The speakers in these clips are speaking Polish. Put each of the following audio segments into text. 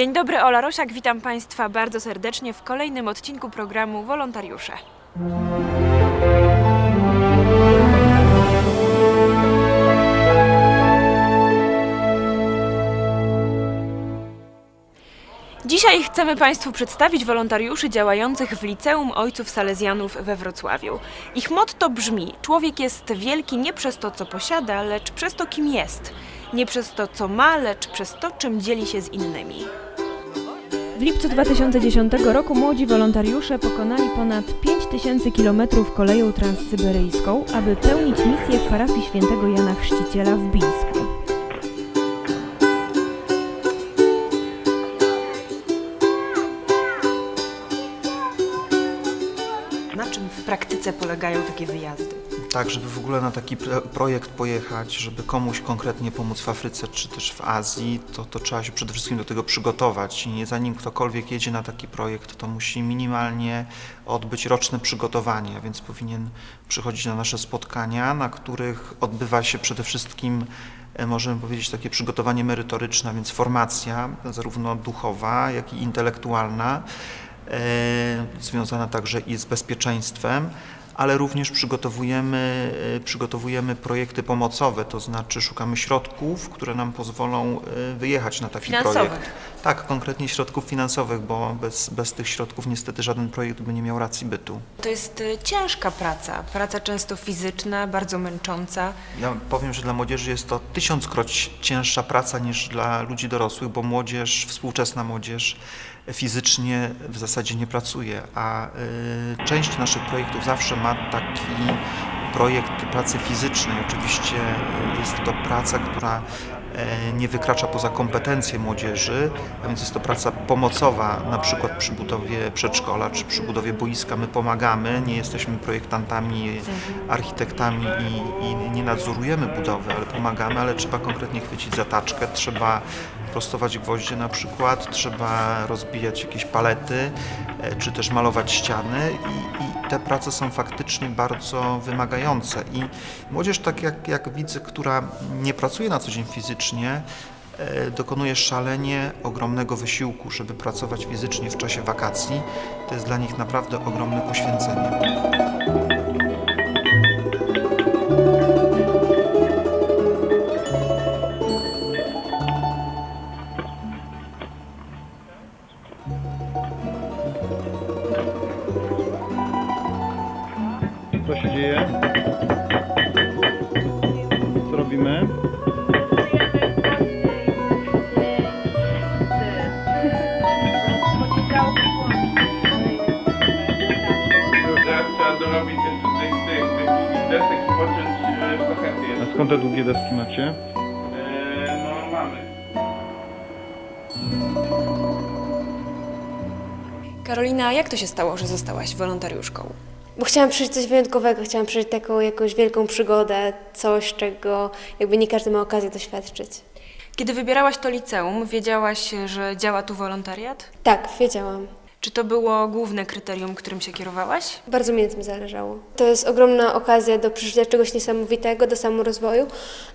Dzień dobry, Ola Rosiak, witam Państwa bardzo serdecznie w kolejnym odcinku programu Wolontariusze. Dzisiaj chcemy Państwu przedstawić wolontariuszy działających w Liceum Ojców Salezjanów we Wrocławiu. Ich motto brzmi: Człowiek jest wielki nie przez to, co posiada, lecz przez to, kim jest. Nie przez to, co ma, lecz przez to, czym dzieli się z innymi. W lipcu 2010 roku młodzi wolontariusze pokonali ponad 5000 km koleją transsyberyjską, aby pełnić misję w parafii świętego Jana Chrzciciela w Bińsku. Na czym w praktyce polegają takie wyjazdy? Tak, żeby w ogóle na taki pro- projekt pojechać, żeby komuś konkretnie pomóc w Afryce czy też w Azji, to, to trzeba się przede wszystkim do tego przygotować. I zanim ktokolwiek jedzie na taki projekt, to musi minimalnie odbyć roczne przygotowanie, więc powinien przychodzić na nasze spotkania, na których odbywa się przede wszystkim e, możemy powiedzieć takie przygotowanie merytoryczne, więc formacja zarówno duchowa, jak i intelektualna, e, związana także i z bezpieczeństwem, ale również przygotowujemy, e, przygotowujemy projekty pomocowe, to znaczy szukamy środków, które nam pozwolą e, wyjechać na taki Finansowych. projekt. Tak, konkretnie środków finansowych, bo bez, bez tych środków niestety żaden projekt by nie miał racji bytu. To jest y, ciężka praca, praca często fizyczna, bardzo męcząca. Ja powiem, że dla młodzieży jest to tysiąckroć cięższa praca niż dla ludzi dorosłych, bo młodzież, współczesna młodzież fizycznie w zasadzie nie pracuje, a y, część naszych projektów zawsze ma taki projekt pracy fizycznej. Oczywiście y, jest to praca, która e, nie wykracza poza kompetencje młodzieży, a więc jest to praca pomocowa, na przykład przy budowie przedszkola czy przy budowie boiska. My pomagamy, nie jesteśmy projektantami, architektami i, i nie nadzorujemy budowy, ale pomagamy, ale trzeba konkretnie chwycić zataczkę, trzeba prostować gwoździe na przykład, trzeba rozbijać jakieś palety, e, czy też malować ściany i, i te prace są faktycznie bardzo wymagające i młodzież tak jak, jak widzę, która nie pracuje na co dzień fizycznie, e, dokonuje szalenie ogromnego wysiłku, żeby pracować fizycznie w czasie wakacji. To jest dla nich naprawdę ogromne poświęcenie. Robimy? Trzeba, trzeba dorobić jeszcze tych, tych, tych desek i począć e, A jeszcze. skąd te długie deski macie? E, no mamy. Karolina, jak to się stało, że zostałaś wolontariuszką? Bo chciałam przeżyć coś wyjątkowego, chciałam przeżyć taką jakąś wielką przygodę, coś, czego jakby nie każdy ma okazję doświadczyć. Kiedy wybierałaś to liceum, wiedziałaś, że działa tu wolontariat? Tak, wiedziałam. Czy to było główne kryterium, którym się kierowałaś? Bardzo mi na tym zależało. To jest ogromna okazja do przeżycia czegoś niesamowitego, do samorozwoju,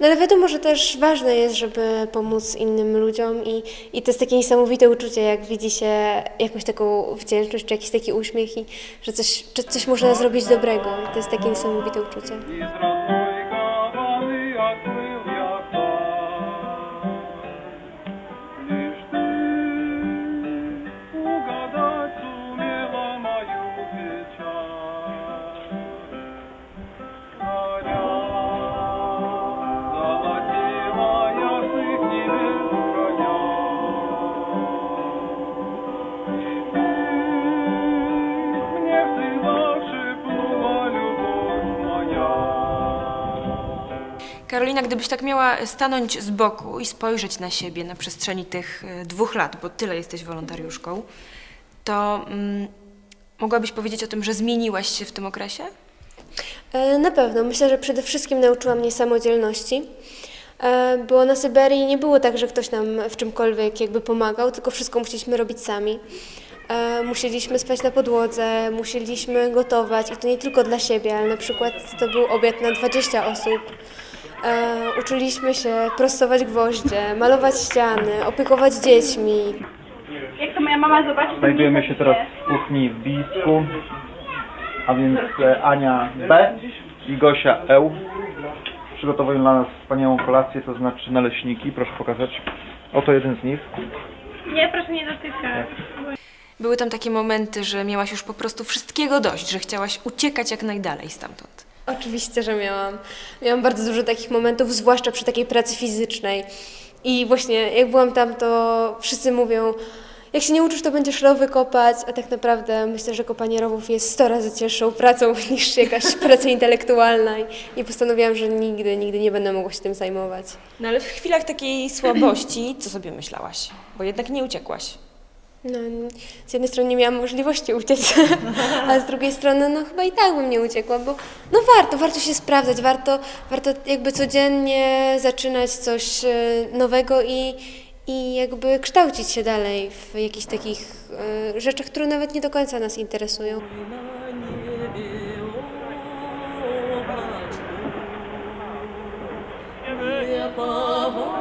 no ale wiadomo, że też ważne jest, żeby pomóc innym ludziom i, i to jest takie niesamowite uczucie, jak widzi się jakąś taką wdzięczność, czy jakiś taki uśmiech i że coś, że coś można zrobić dobrego. I to jest takie niesamowite uczucie. Karolina, gdybyś tak miała stanąć z boku i spojrzeć na siebie na przestrzeni tych e, dwóch lat, bo tyle jesteś wolontariuszką, to mm, mogłabyś powiedzieć o tym, że zmieniłaś się w tym okresie? E, Na pewno. Myślę, że przede wszystkim nauczyła mnie samodzielności, e, bo na Syberii nie było tak, że ktoś nam w czymkolwiek jakby pomagał, tylko wszystko musieliśmy robić sami. Musieliśmy spać na podłodze, musieliśmy gotować i to nie tylko dla siebie, ale na przykład to był obiad na 20 osób. E, Uczyliśmy się prostować gwoździe, malować ściany, opiekować dziećmi. Jak to moja mama zobaczy, to Znajdujemy się zabije. teraz w kuchni w Bisku, a więc e, Ania B i Gosia Eł przygotowują dla nas wspaniałą kolację, to znaczy naleśniki. Proszę pokazać. Oto jeden z nich. Nie, proszę nie dotykać. Były tam takie momenty, że miałaś już po prostu wszystkiego dość, że chciałaś uciekać jak najdalej stamtąd. Oczywiście, że miałam. Miałam bardzo dużo takich momentów, zwłaszcza przy takiej pracy fizycznej. I właśnie jak byłam tam, to wszyscy mówią, jak się nie uczysz, to będziesz rowy kopać, a tak naprawdę myślę, że kopanie rowów jest 100 razy cięższą pracą niż jakaś praca intelektualna i, i postanowiłam, że nigdy, nigdy nie będę mogła się tym zajmować. No ale w chwilach takiej słabości, co sobie myślałaś? Bo jednak nie uciekłaś. No, z jednej strony nie miałam możliwości uciec, a z drugiej strony no chyba i tak bym nie uciekła, bo no warto, warto się sprawdzać, warto, warto jakby codziennie zaczynać coś e, nowego i, i jakby kształcić się dalej w jakichś takich e, rzeczach, które nawet nie do końca nas interesują. Wyjazd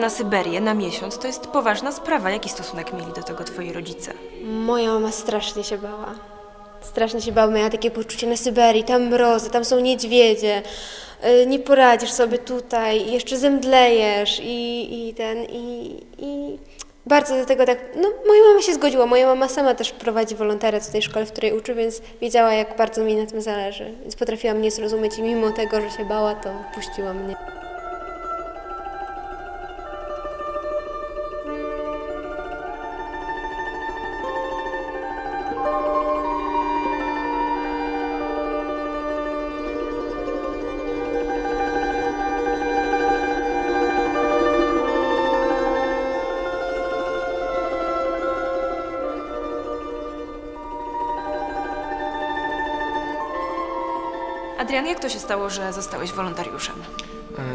na Syberię na miesiąc to jest poważna sprawa. Jaki stosunek mieli do tego twoi rodzice? Moja mama strasznie się bała. Strasznie się bała, miała takie poczucie na Syberii, tam mrozy, tam są niedźwiedzie, y, nie poradzisz sobie tutaj, jeszcze zemdlejesz i, i ten, i, i bardzo do tego tak, no moja mama się zgodziła, moja mama sama też prowadzi wolontariat w tej szkole, w której uczy, więc wiedziała jak bardzo mi na tym zależy, więc potrafiła mnie zrozumieć i mimo tego, że się bała, to puściła mnie. Adrian, jak to się stało, że zostałeś wolontariuszem?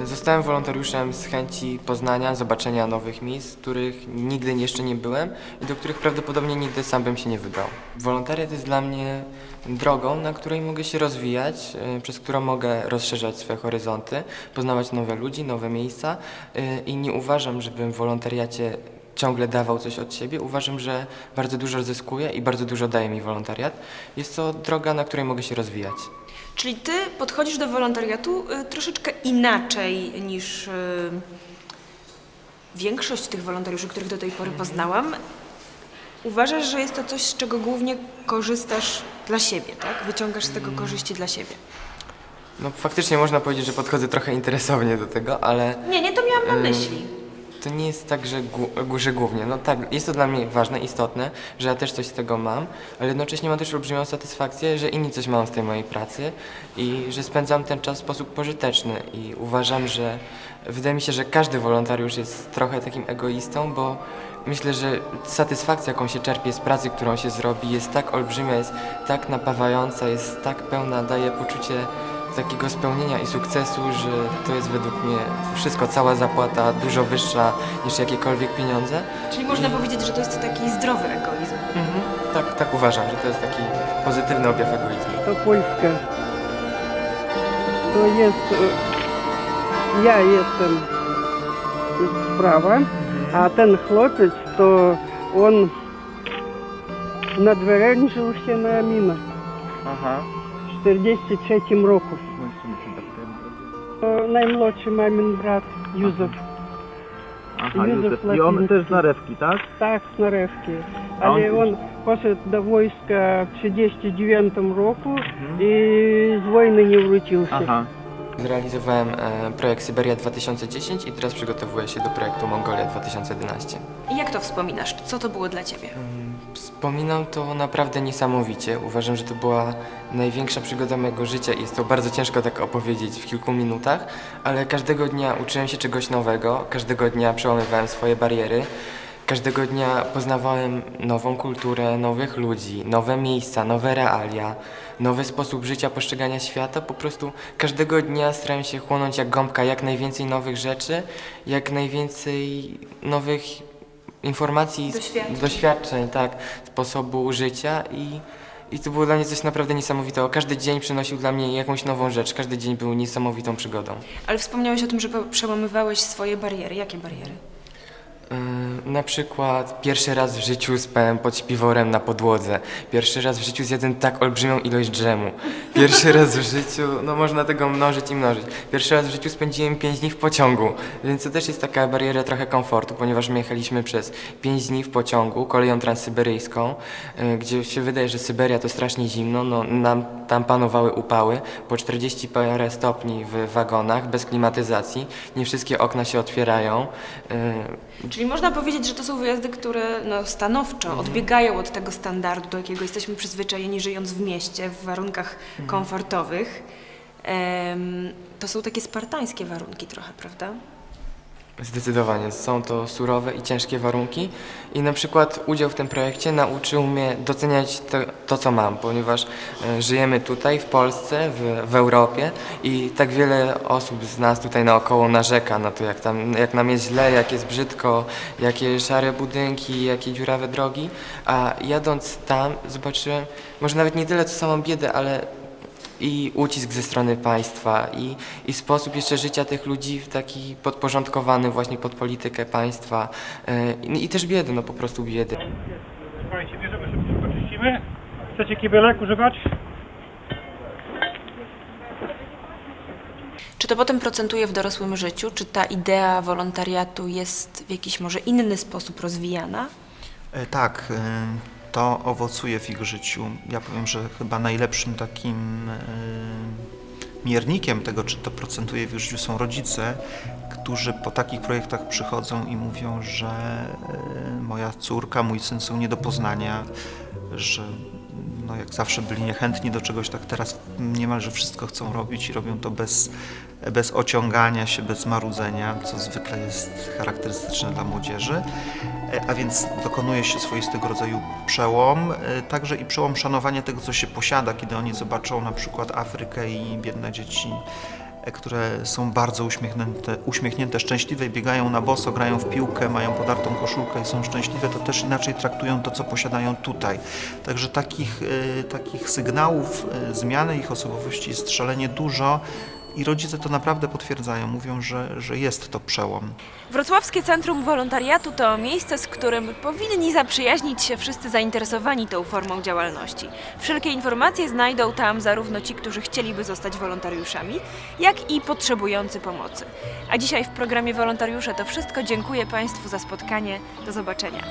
E, Zostałem wolontariuszem z chęci poznania, zobaczenia nowych miejsc, których nigdy jeszcze nie byłem i do których prawdopodobnie nigdy sam bym się nie wybrał. Wolontariat jest dla mnie drogą, na której mogę się rozwijać, e, przez którą mogę rozszerzać swoje horyzonty, poznawać nowe ludzi, nowe miejsca e, i nie uważam, żebym w wolontariacie ciągle dawał coś od siebie. Uważam, że bardzo dużo zyskuję i bardzo dużo daje mi wolontariat. Jest to droga, na której mogę się rozwijać. Czyli ty podchodzisz do wolontariatu y, troszeczkę inaczej niż y, większość tych wolontariuszy, których do tej pory poznałam. Uważasz, że jest to coś, z czego głównie korzystasz dla siebie, tak? Wyciągasz z tego korzyści dla siebie. No faktycznie można powiedzieć, że podchodzę trochę interesownie do tego, ale Nie, nie to miałam na myśli. To nie jest tak, że, że głównie. No tak, jest to dla mnie ważne, istotne, że ja też coś z tego mam, ale jednocześnie mam też olbrzymią satysfakcję, że inni coś mają z tej mojej pracy i że spędzam ten czas w sposób pożyteczny i uważam, że wydaje mi się, że każdy wolontariusz jest trochę takim egoistą, bo myślę, że satysfakcja, jaką się czerpie z pracy, którą się zrobi, jest tak olbrzymia, jest tak napawająca, jest tak pełna, daje poczucie takiego spełnienia i sukcesu, że to jest według mnie wszystko, cała zapłata dużo wyższa niż jakiekolwiek pieniądze. Czyli można I... powiedzieć, że to jest taki zdrowy egoizm. Mhm. Tak, tak uważam, że to jest taki pozytywny objaw egoizmu. To Polska. To jest... E, ja jestem sprawa, a ten chłopiec to on nadwerężył się na minę. Aha w 43 roku. To najmłodszy mamin brat Józef. Aha, Józef Józef. I on też z narewki, tak? Tak, z Narewki. A on Ale on poszedł do wojska w 39 roku i z wojny nie wrócił się. Aha. Zrealizowałem e, projekt Syberia 2010 i teraz przygotowuję się do projektu Mongolia 2011. I jak to wspominasz? Co to było dla ciebie? Wspominam to naprawdę niesamowicie. Uważam, że to była największa przygoda mojego życia i jest to bardzo ciężko tak opowiedzieć w kilku minutach, ale każdego dnia uczyłem się czegoś nowego, każdego dnia przełamywałem swoje bariery Każdego dnia poznawałem nową kulturę, nowych ludzi, nowe miejsca, nowe realia, nowy sposób życia, postrzegania świata. Po prostu każdego dnia starałem się chłonąć jak gąbka jak najwięcej nowych rzeczy, jak najwięcej nowych informacji, Doświadczeń. doświadczeń tak, sposobu życia i, i to było dla mnie coś naprawdę niesamowitego. Każdy dzień przynosił dla mnie jakąś nową rzecz, każdy dzień był niesamowitą przygodą. Ale wspomniałeś o tym, że przełamywałeś swoje bariery. Jakie bariery? Yy, Na przykład pierwszy raz w życiu spałem pod śpiworem na podłodze. Pierwszy raz w życiu zjadłem tak olbrzymią ilość dżemu. Pierwszy raz w życiu, no można tego mnożyć i mnożyć. Pierwszy raz w życiu spędziłem 5 dni w pociągu, więc to też jest taka bariera trochę komfortu, ponieważ my jechaliśmy przez 5 dni w pociągu koleją transsyberyjską, yy, gdzie się wydaje, że Syberia to strasznie zimno, no nam tam panowały upały, po 40 parę stopni w wagonach, bez klimatyzacji, nie wszystkie okna się otwierają. Czyli można powiedzieć, że to są wyjazdy, które no, stanowczo odbiegają od tego standardu, do jakiego jesteśmy przyzwyczajeni żyjąc w mieście, w warunkach komfortowych. Em, to są takie spartańskie warunki trochę, prawda? Zdecydowanie, są to surowe i ciężkie warunki i na przykład udział w tym projekcie nauczył mnie doceniać to, to co mam, ponieważ e, żyjemy tutaj w Polsce, w, w Europie i tak wiele osób z nas tutaj naokoło narzeka na to, jak, tam, jak nam jest źle, jak jest brzydko, jakie szare budynki, jakie dziurawe drogi, a jadąc tam zobaczyłem może nawet nie tyle co samą biedę, ale i ucisk ze strony państwa i, i sposób jeszcze życia tych ludzi w taki podporządkowany właśnie pod politykę państwa i, i też biedy, no po prostu biedy. Słuchajcie, bierzemy szybciutko, czyścimy. Chcecie kibelek używać? Czy to potem procentuje w dorosłym życiu? Czy ta idea wolontariatu jest w jakiś może inny sposób rozwijana? E, Tak, e, to owocuje w ich życiu. Ja powiem, że chyba najlepszym takim e, miernikiem tego, czy to procentuje w ich życiu, są rodzice, którzy po takich projektach przychodzą i mówią, że e, moja córka, mój syn są nie do poznania, że no jak zawsze byli niechętni do czegoś, tak teraz niemalże wszystko chcą robić i robią to bez, bez ociągania się, bez marudzenia, co zwykle jest charakterystyczne dla młodzieży. E, A więc dokonuje się swoistego rodzaju przełom, e, także i przełom szanowania tego, co się posiada, kiedy oni zobaczą na przykład Afrykę i biedne dzieci, które są bardzo uśmiechnięte, uśmiechnięte, szczęśliwe biegają na boso, grają w piłkę, mają podartą koszulkę i są szczęśliwe, to też inaczej traktują to, co posiadają tutaj. Także takich, e, takich sygnałów e, zmiany ich osobowości jest szalenie dużo i rodzice to naprawdę potwierdzają, mówią, że, że jest to przełom. Wrocławskie Centrum Wolontariatu to miejsce, z którym powinni zaprzyjaźnić się wszyscy zainteresowani tą formą działalności. Wszelkie informacje znajdą tam zarówno ci, którzy chcieliby zostać wolontariuszami, jak i potrzebujący pomocy. A dzisiaj w programie Wolontariusze to wszystko. Dziękuję Państwu za spotkanie. Do zobaczenia.